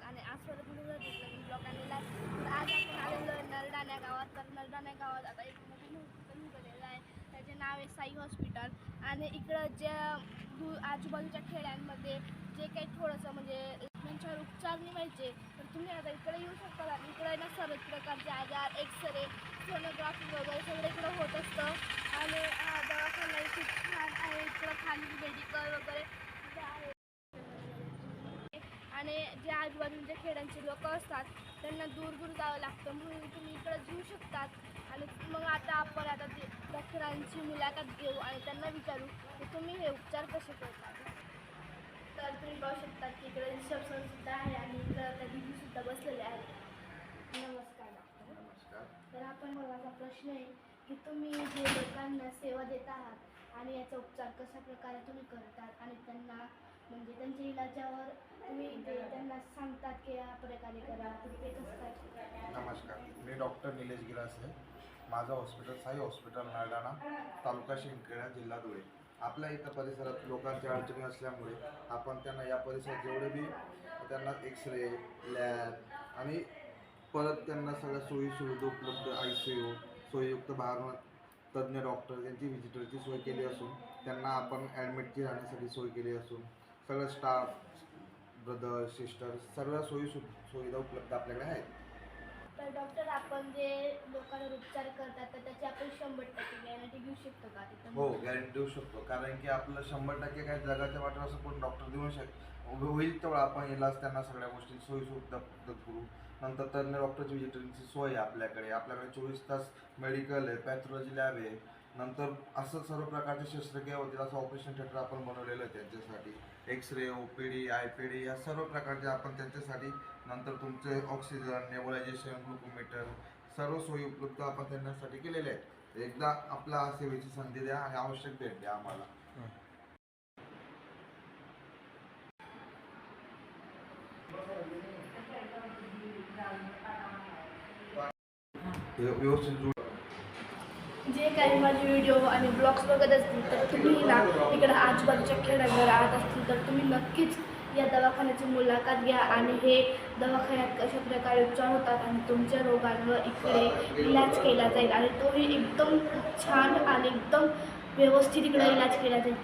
Blog आणि आज परत नवीन ब्लॉग आणलेला आहे आज आपण आलेलो आहे नरडाण्या गावात. तर नरडाण्या गावात आता एक नवीन हॉस्पिटल उघडलेलं आहे. त्याचे नाव आहे साई हॉस्पिटल आणि इकडं ज्या दू आजूबाजूच्या खेड्यांमध्ये जे काही थोडंसं म्हणजे त्यांच्यावर उपचार निघायचे तर तुम्ही आता इकडे येऊ शकता. आणि इकडे ना सर्व प्रकारचे आजार एक्सरे सोनोग्राफी वगैरे सगळे इकडं होत असतं आणि हा दवाखाना खूप छान आहे इकडं खाली मेडिकल वगैरे इथं आहे आणि जे आजूबाजूच्या खेड्यांचे लोक असतात त्यांना दूर दूर जावं लागतं. म्हणून तुम्ही इकडं घेऊ शकतात. आणि मग आता आपण आता ते डॉक्टरांची मुलाखत घेऊ आणि त्यांना विचारू की तुम्ही हे उपचार कसे करतात तर तुम्ही पाहू शकता की इकडे रिसेप्शन सुद्धा आहे आणि इकडं त्या दिदी सुद्धा बसलेले आहेत नमस्कार डॉक्टर. नमस्कार. तर आपण माझा प्रश्न आहे की तुम्ही जे लोकांना सेवा देत आहात आणि याचा उपचार कशा प्रकारे तुम्ही करतात आणि त्यांना म्हणजे त्यांच्या इलाजावर तुम्ही ते त्यांना सांगतात की या प्रकारे करा ते कसं नमस्कार. मी डॉक्टर निलेश गिरासे माझं हॉस्पिटल साई हॉस्पिटल नाळडाणा तालुका शिंदखेडा जिल्हा धुळे. आपल्या इथं परिसरात लोकांच्या अडचणी असल्यामुळे आपण त्यांना या परिसरात जेवढे बी त्यांना एक्सरे लॅब आणि परत त्यांना सगळ्या सोयी सुविधा उपलब्ध आय सी यू सोयीयुक्त भाग तज्ज्ञ डॉक्टर यांची व्हिजिटरची सोय केली असून त्यांना आपण ॲडमिटची राहण्यासाठी सोय केली असून सगळं स्टाफ ब्रदर सिस्टर सर्व सोयी सु सुविधा उपलब्ध आपल्याकडे आहेत. तर डॉक्टर आपण जे लोकांवर उपचार करतात तर त्याची आपण शंभर टक्के गॅरंटी घेऊ शकतो का तिथं? हो गॅरंटी देऊ शकतो. कारण की आपलं शंभर टक्के काय जगाच्या वाटेवर असं कोण डॉक्टर देऊ शक होईल तेवढं आपण इलाज त्यांना सगळ्या गोष्टी सोयी सुविधा उपलब्ध करू. नंतर तज्ञ डॉक्टरची व्हिजिटरची सोय आहे आपल्याकडे. आपल्याकडे चोवीस तास मेडिकल आहे पॅथॉलॉजी लॅब आहे. नंतर असं सर्व प्रकारचे शस्त्रक्रिया होतील असं ऑपरेशन थिएटर आपण बनवलेलं आहे त्यांच्यासाठी. X ray O P D I P D या सर्व प्रकारचे आपण त्यांच्यासाठी नंतर तुमचे ऑक्सिजन नेबुलायझेशन ग्लुकोमीटर सर्व सोयी उपलब्ध आपण त्यांच्यासाठी केलेल्या आहेत. एकदा आपला सेवेची संधी द्या आणि आवश्यक भेट द्या आम्हाला. व्य- व्यवस्थित जे काही माझे व्हिडिओ आणि ब्लॉग्स बघत असतील तर तुम्ही ना इकडं आजूबाजूच्या खेड्यावर राहत असतील तर तुम्ही नक्कीच या दवाखान्याची मुलाखत घ्या आणि हे दवाखान्यात कशा प्रकारे उपचार होतात आणि तुमच्या रोगांवर इकडे इलाज केला जाईल आणि तोही एकदम छान आणि एकदम व्यवस्थित इकडे इलाज केला जाईल.